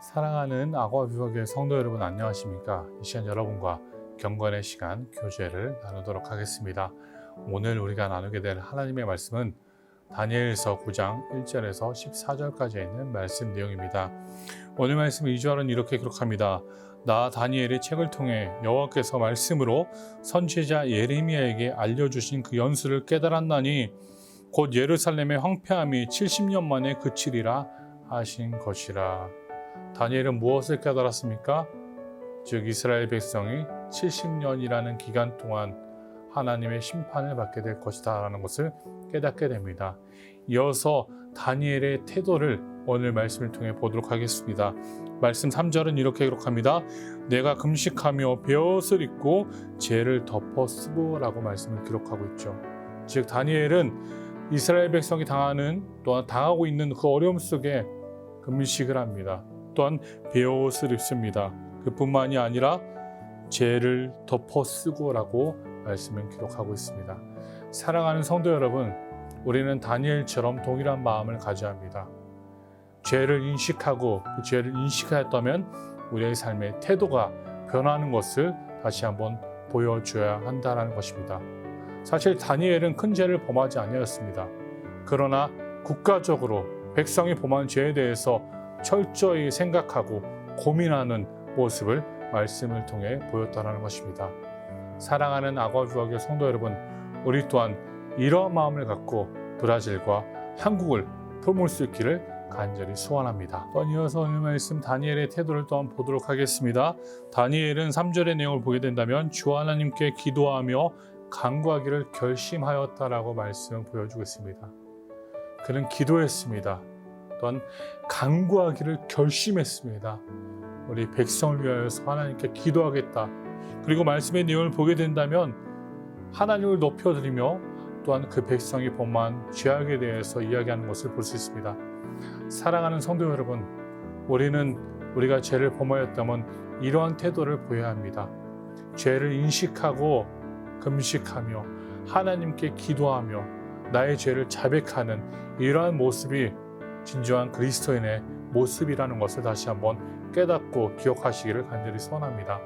사랑하는 악어 비박의 성도 여러분 안녕하십니까? 이 시간 여러분과 경건의 시간 교제를 나누도록 하겠습니다. 오늘 우리가 나누게 될 하나님의 말씀은 다니엘서 9장 1절에서 14절까지 있는 말씀 내용입니다. 오늘 말씀 2절은 이렇게 기록합니다. 나 다니엘의 책을 통해 여호와께서 말씀으로 선지자 예레미야에게 알려주신 그 연수를 깨달았나니 곧 예루살렘의 황폐함이 70년 만에 그치리라 하신 것이라. 다니엘은 무엇을 깨달았습니까? 즉 이스라엘 백성이 70년이라는 기간 동안 하나님의 심판을 받게 될 것이다 라는 것을 깨닫게 됩니다. 이어서 다니엘의 태도를 오늘 말씀을 통해 보도록 하겠습니다. 말씀 3절은 이렇게 기록합니다. 내가 금식하며 베옷을 입고 죄를 덮어 쓰고 라고 말씀을 기록하고 있죠. 즉 다니엘은 이스라엘 백성이 당하는 또한 당하고 있는 그 어려움 속에 금식을 합니다. 또한 베옷을 입습니다. 그뿐만이 아니라 죄를 덮어 쓰고라고 말씀을 기록하고 있습니다. 사랑하는 성도 여러분, 우리는 다니엘처럼 동일한 마음을 가져야 합니다. 죄를 인식하고 그 죄를 인식하였다면 우리의 삶의 태도가 변하는 것을 다시 한번 보여줘야 한다는 것입니다. 사실 다니엘은 큰 죄를 범하지 아니었습니다. 그러나 국가적으로 백성이 범한 죄에 대해서 철저히 생각하고 고민하는 모습을 말씀을 통해 보였다는 것입니다. 사랑하는 아과주학의 성도 여러분, 우리 또한 이러한 마음을 갖고 브라질과 한국을 품을 수 있기를 간절히 소원합니다. 또한 이어서 오늘 말씀 다니엘의 태도를 또한 보도록 하겠습니다. 다니엘은 3절의 내용을 보게 된다면 주 하나님께 기도하며 간구하기를 결심하였다라고 말씀을 보여주고 있습니다. 그는 기도했습니다. 또한 간구하기를 결심했습니다. 우리 백성을 위하여서 하나님께 기도하겠다. 그리고 말씀의 내용을 보게 된다면 하나님을 높여드리며 또한 그 백성이 범한 죄악에 대해서 이야기하는 것을 볼 수 있습니다. 사랑하는 성도 여러분, 우리는 우리가 죄를 범하였다면 이러한 태도를 보여야 합니다. 죄를 인식하고 금식하며 하나님께 기도하며 나의 죄를 자백하는 이러한 모습이 진정한 그리스도인의 모습이라는 것을 다시 한번 깨닫고 기억하시기를 간절히 소원합니다.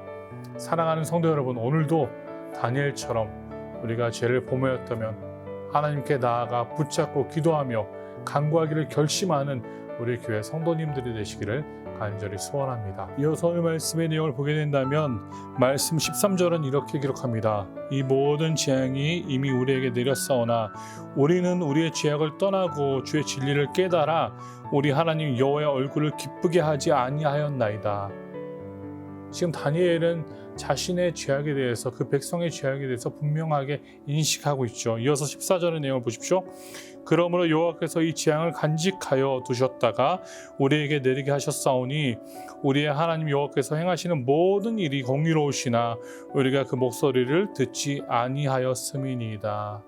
사랑하는 성도 여러분, 오늘도 다니엘처럼 우리가 죄를 범하였다면 하나님께 나아가 붙잡고 기도하며 간구하기를 결심하는 우리 교회 성도님들이 되시기를 간절히 소원합니다. 이어서 오늘 말씀의 내용을 보게 된다면 말씀 13절은 이렇게 기록합니다. 이 모든 재앙이 이미 우리에게 내렸사오나 우리는 우리의 죄악을 떠나고 주의 진리를 깨달아 우리 하나님 여호와의 얼굴을 기쁘게 하지 아니하였나이다. 지금 다니엘은 자신의 죄악에 대해서 그 백성의 죄악에 대해서 분명하게 인식하고 있죠. 이어서 14절의 내용을 보십시오. 그러므로 여호와께서 이 재앙을 간직하여 두셨다가 우리에게 내리게 하셨사오니 우리의 하나님 여호와께서 행하시는 모든 일이 공의로우시나 우리가 그 목소리를 듣지 아니하였음이니이다.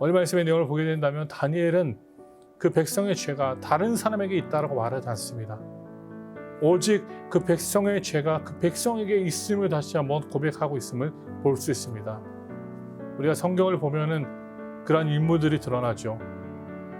오늘 말씀의 내용을 보게 된다면 다니엘은 그 백성의 죄가 다른 사람에게 있다라고 말하지 않습니다. 오직 그 백성의 죄가 그 백성에게 있음을 다시 한번 고백하고 있음을 볼 수 있습니다. 우리가 성경을 보면은 그러한 인물들이 드러나죠.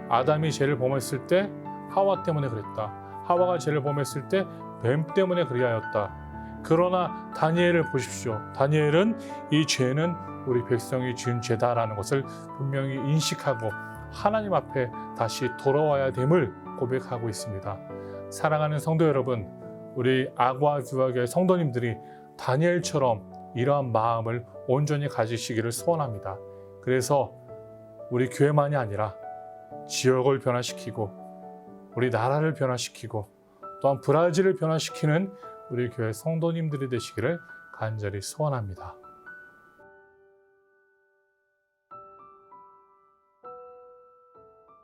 아담이 죄를 범했을 때 하와 때문에 그랬다. 하와가 죄를 범했을 때 뱀 때문에 그리하였다. 그러나 다니엘을 보십시오. 다니엘은 이 죄는 우리 백성이 지은 죄다라는 것을 분명히 인식하고 하나님 앞에 다시 돌아와야 됨을 고백하고 있습니다. 사랑하는 성도 여러분, 우리 아과 주학의 성도님들이 다니엘처럼 이러한 마음을 온전히 가지시기를 소원합니다. 그래서 우리 교회만이 아니라 지역을 변화시키고 우리 나라를 변화시키고 또한 브라질을 변화시키는 우리 교회 성도님들이 되시기를 간절히 소원합니다.